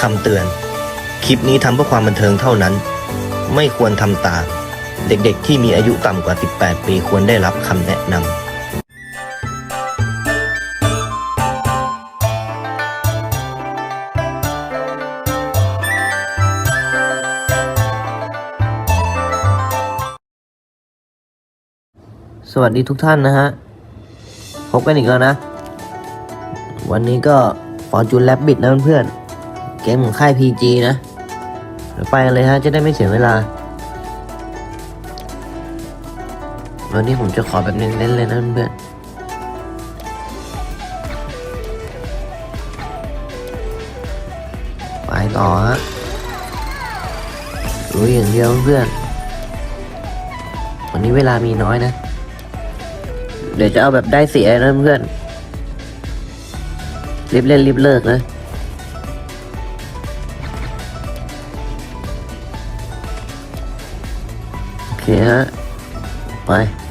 คำเตือน คลิปนี้ทำเพื่อความบันเทิงเท่านั้น ไม่ควรทำตาม เด็กๆที่มีอายุต่ำกว่า 18 ปีควรได้รับคำแนะนำสวัสดีทุกท่านนะฮะ พบกันอีกแล้วนะ วันนี้ก็ Fortune Rabbit นะเพื่อนๆ กมของค่าย PG นะ ไปกันเลยฮะ จะได้ไม่เสียเวลา วันนี้ผมจะขอแบบเน้นๆเลยนะเพื่อนไปต่อฮะรู้อย่างเดียวเพื่อน วันนี้เวลามีน้อยนะ เดี๋ยวจะเอาแบบได้เสียนะเพื่อนรีบเล่นรีบเลิกนะ ฮะ ไป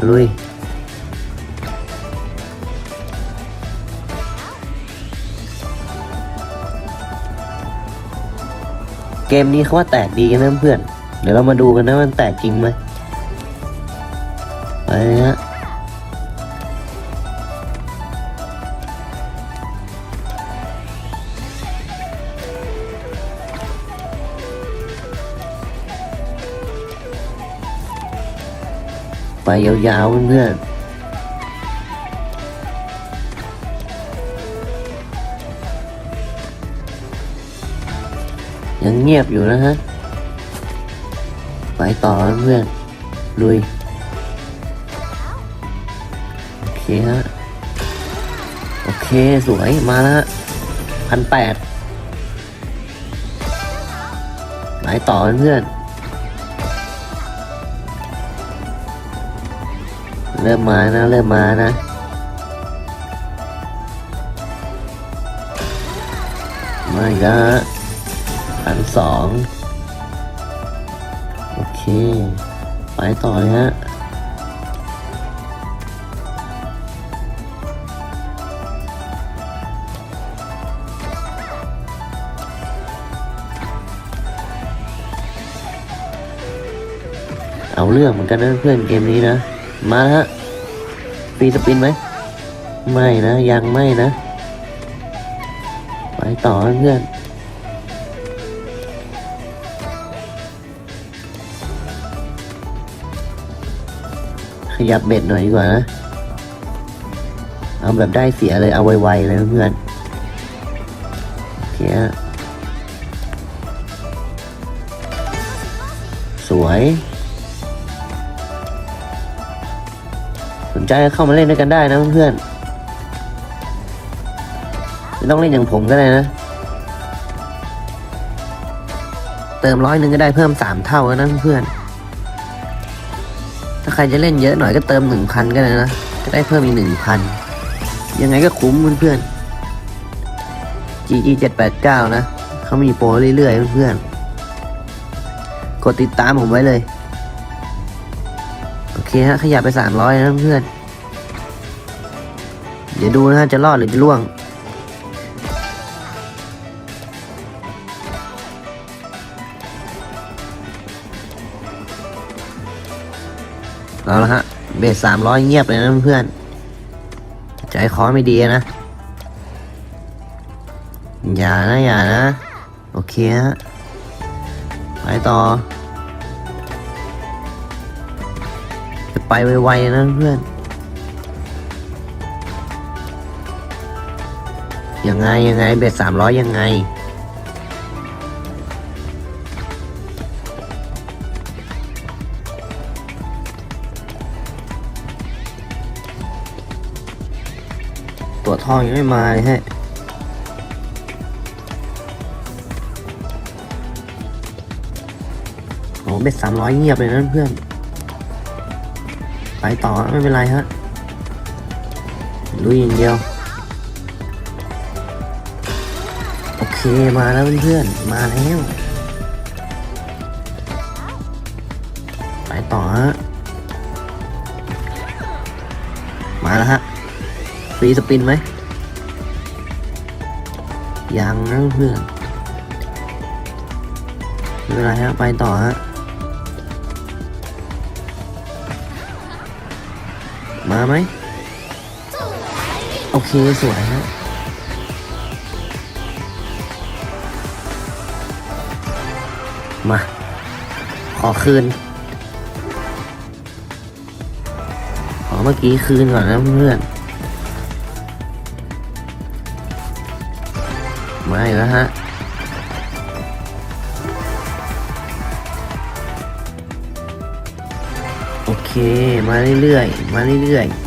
ลุย เกมนี้เขาว่าแตกดีกันนะเพื่อน เดี๋ยวเรามาดูกันนะมันแตกจริงไหมไปฮะ ไปยาวๆเพื่อนยังเงียบอยู่นะฮะ ไปต่อเพื่อนลุย โอเคฮะ โอเค สวยมาแล้วพันแปดไปต่อเพื่อน เริ่มมานะ เริ่มมานะ มาอีกแล้วฮะพันสองโอเค ไปต่อเลยฮะเอาเรื่องเหมือนกันนะเพื่อนเกมนี้นะ มาแล้วฮะ ฟรีสปินไหมไม่นะ ยังไม่นะ ไปต่อเพื่อนขยับเบ็ดหน่อยดีกว่านะ เอาแบบได้เสียเลย เอาไวๆเลยเพื่อนโอเคฮะสวย นใจก็เข้ามาเล่นด้วยกันได้นะเพื่อนไม่ต้องเล่นอย่างผมก็ได้นะ เติมร้อยหนึ่งก็ได้เพิ่มสามเท่าแล้วนะเพื่อน ถ้าใครจะเล่นเยอะหน่อยก็เติมหนึ่งพันก็ได้นะก็ได้เพิ่มอีกหนึ่งพัน ยังไงก็คุ้มเพื่อนๆ GG เจ็ดแปดเก้านะ เขามีโปรเรื่อยๆเพื่อนๆ กดติดตามผมไว้เลย เคฮะขยับไปสามร้อยนะเพื่อน เดี๋ยวดูนะฮะจะรอดหรือจะล่วง เอาละฮะ เบสสามร้อยเงียบเลยนะเพื่อน ใจคอไม่ดีนะ อย่านะ อย่านะ โอเคฮะ ไปต่อ จะไปไวๆนะเพื่อน ยังไงยังไงเบ็ดสามร้อยยังไง ตัวทองยังไม่มาเลยฮะโอ้เบ็ดสามร้อยเงียบเลยนะเพื่อน ไปต่อไม่เป็นไรฮะลุยอย่างเดียว โอเคมาแล้วเพื่อนๆมาแล้ว ไปต่อฮะมาแล้วฮะฟรีสปินไหมยังนะเพื่อนไม่เป็นไรฮะไปต่อฮะ มาไหมโอเคสวยฮะมา ขอคืน ขอเมื่อกี้คืนก่อนนะเพื่อนมาอีกแล้วฮะ เค มาเรื่อยๆ มาเรื่อยๆ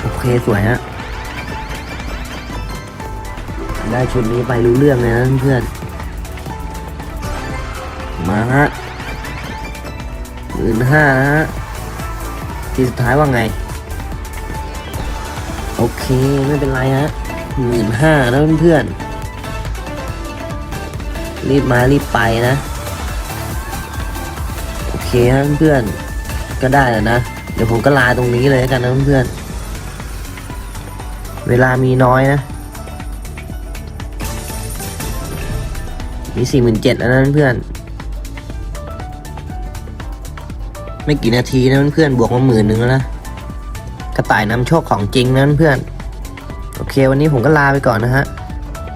โอเค สวยฮะ ได้ชุดนี้ไปรู้เรื่องเลยนะเพื่อน มาฮะหมื่นห้านะฮะ ทีสุดท้ายว่าไง โอเค ไม่เป็นไรฮะ หมื่นห้าแล้วเพื่อนๆรีบมารีบไปนะ โอเคฮะเพื่อนๆก็ได้แล้วนะ เดี๋ยวผมก็ลาตรงนี้เลยแล้วกันนะเพื่อนๆเวลามีน้อยนะมีสี่หมื่นเจ็ดแล้วนะเพื่อนไม่กี่นาทีนะเพื่อนๆบวกมาหมื่นหนึ่งแล้วนะกระต่ายนำโชคของจริงนะเพื่อน โอเค วันนี้ผมก็ลาไปก่อนนะฮะ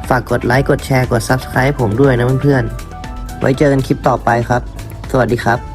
ฝากกดไลค์ กดแชร์ กด Subscribe ผมด้วยนะเพื่อนๆ ไว้เจอกันคลิปต่อไปครับ สวัสดีครับ